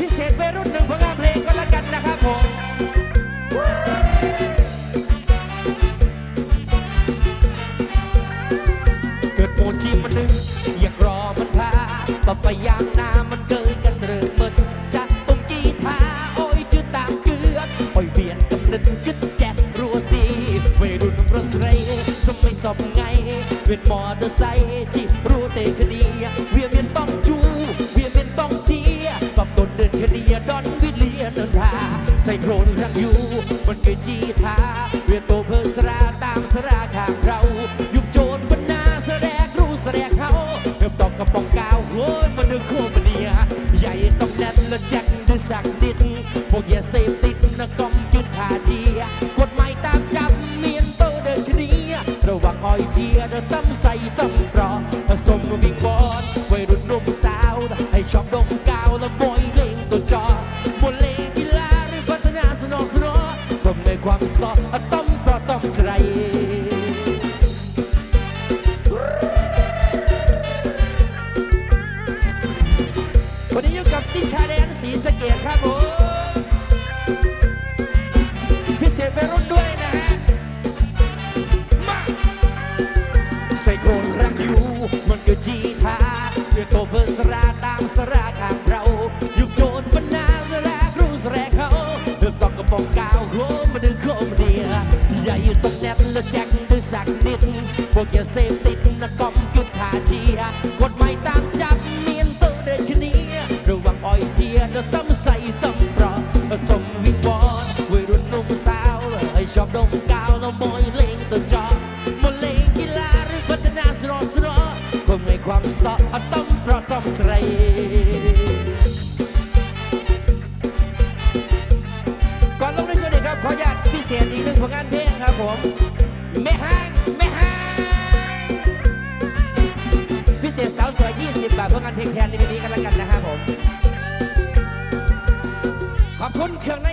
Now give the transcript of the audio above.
พิเศษไปรุ่นหนึ่งผลงานเพลงก็แล้วกันนะครับผมเกิดโมจิมันหนึ่งอยากรอมันพาต่อไปยามน้ามันเกิดกันเริ่มมันจัดตรงกีทาโอ้ยจืดตามเกลือโอ้ยเบียนกับนึนกึดแจ๊รัวสีวัยรุ่นรถไรสมัยสอบไงเวียนมอเตอร์ไซค์จี ต้นเดินคดีดอนวิเลียนเดินทาใส่โครนรักอยู่มันเกิดจีทาเวียนโตเพอสราตามสราข้างเรา ยุคโจรบรรณาแสดงรู้แสดงเขาเริ่มตอกกระป๋องกาวโอ้ยมันนึกโคมันเนียใหญ่ต้องแน่นและแจ็คด้วยสักดินพวกอย่าเสพติดนะกอมจุดขาเจียกฎหมายตามจับเมียนโตเดินคดีระวังอ้อยเจียเดินตั้มใส่ตั้มปลอผสมวิ่งบอลวัยรุ่นหนุ่มสาวให้ชอบดม ไม่ความสอต้มปลอต้มใส่วันนี้อยู่กับติชาแดนสีสะเกตครับผมพิเศษไปรุ่นด้วยนะฮะมาใส่โครนรักอยู่มันก็จีทาเพื่อโตเพื่สราตามสราข้าง น่นแจ็คด้วยสักนิด พวกอย่าเสพติดนะกอมจุดขาเจียกฎหมายตามจับเมียนโตเดินคดีระวังอ้อยเจียเดี๋ยวต้องใส่ต้องปลอสมวิงบอลวัยรุ่นหนุ่มสาวให้ชอบดมกาวแล้วมอยเล่งตัวจอมนเล่งกีฬาหรือพัฒนาสนอสนอคงให้ความสอต้องเพราต้องใส่ก่อนลงในช่วงนี้ครับขออนุญาตพิเศษอีกหนึ่งผลงานเพลงครับผม ไม่ห้างไม่ห้างพิเศษสาวสวย 20 บาทเพื่อการเพลงแทนในวันนี้กันแล้วกันนะครับผม ขอบคุณเครื่องใน